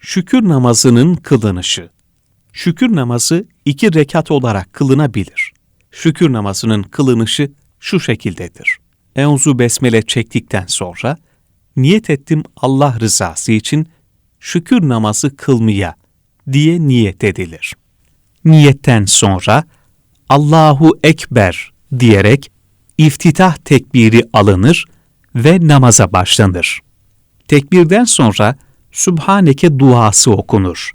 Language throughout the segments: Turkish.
Şükür namazının kılınışı. Şükür namazı iki rekat olarak kılınabilir. Şükür namazının kılınışı şu şekildedir. Euzu besmele çektikten sonra niyet ettim Allah rızası için şükür namazı kılmaya diye niyet edilir. Niyetten sonra Allahu Ekber diyerek iftitah tekbiri alınır ve namaza başlanır. Tekbirden sonra Sübhaneke duası okunur.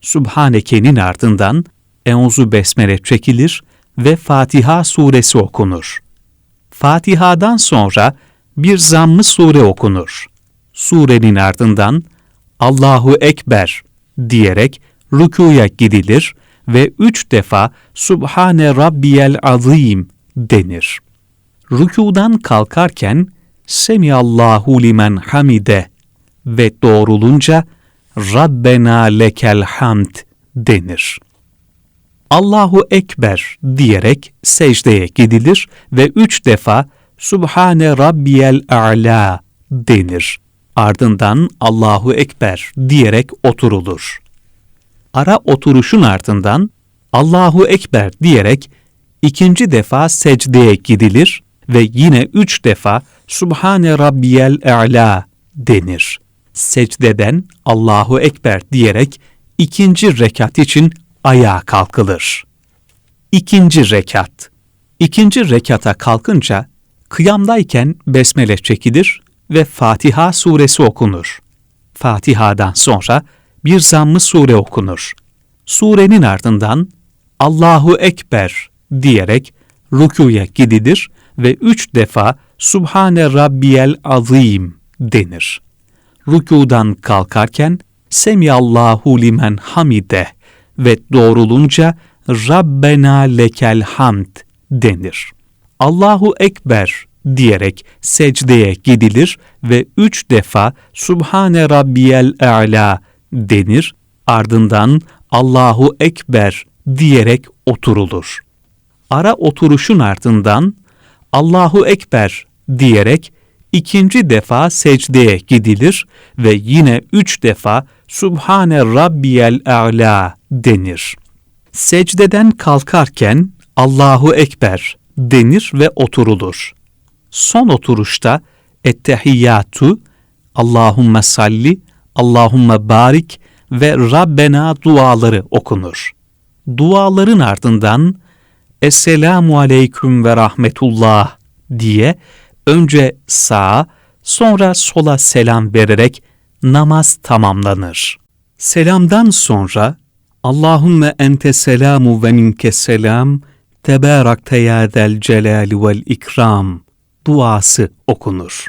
Sübhaneke'nin ardından Euzu Besmele çekilir ve Fatiha suresi okunur. Fatiha'dan sonra bir zammı sure okunur. Surenin ardından Allahu Ekber diyerek rükuya gidilir ve üç defa Subhane Rabbiyel Azim denir. Rükudan kalkarken Semiyallahu limen hamide ve doğrulunca Rabbena lekel hamd denir. Allahu Ekber diyerek secdeye gidilir ve üç defa Subhane Rabbiyel A'la denir. Ardından Allahu Ekber diyerek oturulur. Ara oturuşun ardından Allahu Ekber diyerek ikinci defa secdeye gidilir ve yine üç defa Subhane Rabbiyel A'la denir. Secdeden Allahu Ekber diyerek ikinci rekat için ayağa kalkılır. İkinci rekat. İkinci rekata kalkınca kıyamdayken besmele çekilir ve Fatiha suresi okunur. Fatiha'dan sonra bir zammı sure okunur. Surenin ardından Allahu Ekber diyerek rükuya gidilir ve üç defa Subhane Rabbiyel Azim denir. Rükudan kalkarken Semiyallahu limen hamide ve doğrulunca Rabbena lekel hamd denir. Allahu Ekber diyerek secdeye gidilir ve üç defa Subhane Rabbiyel A'la denir. Ardından Allahu Ekber diyerek oturulur. Ara oturuşun ardından Allahu Ekber diyerek ikinci defa secdeye gidilir ve yine üç defa Subhane Rabbiyel A'la denir. Secdeden kalkarken Allahu Ekber denir ve oturulur. Son oturuşta Ettehiyyatu, Allahümme salli, Allahümme barik ve Rabbena duaları okunur. Duaların ardından Esselamu aleyküm ve rahmetullah diye önce sağa sonra sola selam vererek namaz tamamlanır. Selamdan sonra Allahümme ente selamu ve minke selam tebarakte ya zel celali vel ikram duası okunur.